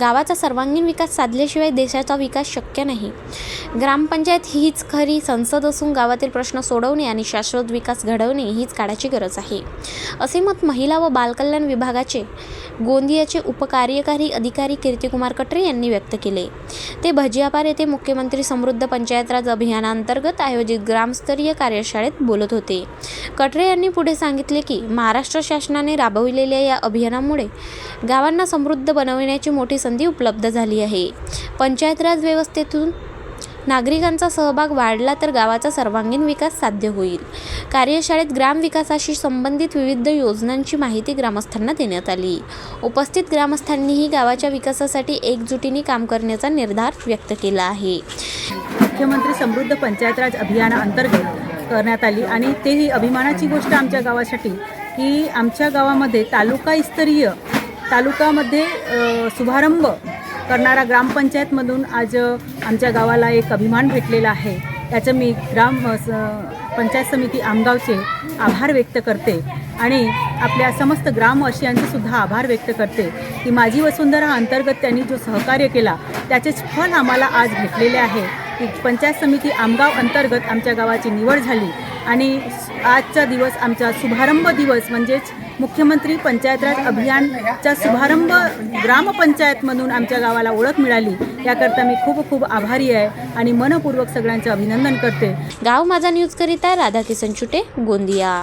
गावाचा सर्वांगीण विकास साधल्याशिवाय देशाचा विकास शक्य नाही. ग्रामपंचायत हीच खरी संसद असून गावातील प्रश्न सोडवणे आणि शाश्वत विकास घडवणे हीच काळाची गरज आहे. असे मत महिला व बालकल्याण विभागाचे गोंदियाचे उपकार्यकारी अधिकारी कीर्तिकुमार कटरे यांनी व्यक्त केले. ते भजियापार येथे मुख्यमंत्री समृद्ध पंचायत राज अभियानांतर्गत आयोजित ग्रामस्तरीय कार्यशाळेत बोलत होते. कटरे यांनी पुढे सांगितले की महाराष्ट्र शासनाने राबविलेल्या या अभियानामुळे गावांना समृद्ध बनविण्याची मोठी संधी उपलब्ध झाली आहे. पंचायत राज व्यवस्थेतून नागरिकांचा सहभाग वाढला तर गावाचा सर्वांगीण विकास साध्य होईल. कार्यशाळेत ग्रामविकासाशी संबंधित विविध योजनांची माहिती ग्रामस्थांना देण्यात आली. उपस्थित ग्रामस्थांनीही गावाच्या विकासासाठी एकजुटीने काम करण्याचा निर्धार व्यक्त केला आहे. मुख्यमंत्री समृद्ध पंचायत राज अभियानाअंतर्गत करण्यात आली आणि तेही अभिमानाची गोष्ट आमच्या गावासाठी की आमच्या गावामध्ये तालुकास्तरीय तालुकामध्ये शुभारंभ करणारा ग्रामपंचायतमधून आज आमच्या गावाला एक अभिमान भेटलेला आहे. त्याचं मी ग्राम स- पंचायत समिती आमगावचे आभार व्यक्त करते. आणि आपल्या समस्त ग्रामवासियांचे सुद्धा आभार व्यक्त करते. की माझी वसुंधरा अंतर्गत त्यांनी जो सहकार्य केला त्याचेच फल आम्हाला आज भेटलेले आहे. की पंचायत समिती आमगाव अंतर्गत आमच्या गावाची निवड झाली. आणि आजचा दिवस आमचा शुभारंभ दिवस म्हणजेच मुख्यमंत्री पंचायत राज अभियानचा शुभारंभ ग्रामपंचायत म्हणून आमच्या गावाला ओळख मिळाली. याकरता मी खूप खूप आभारी आहे आणि मनपूर्वक सगळ्यांचं अभिनंदन करते. गाव माझा न्यूज करिता राधाकिसन छुटे गोंदिया.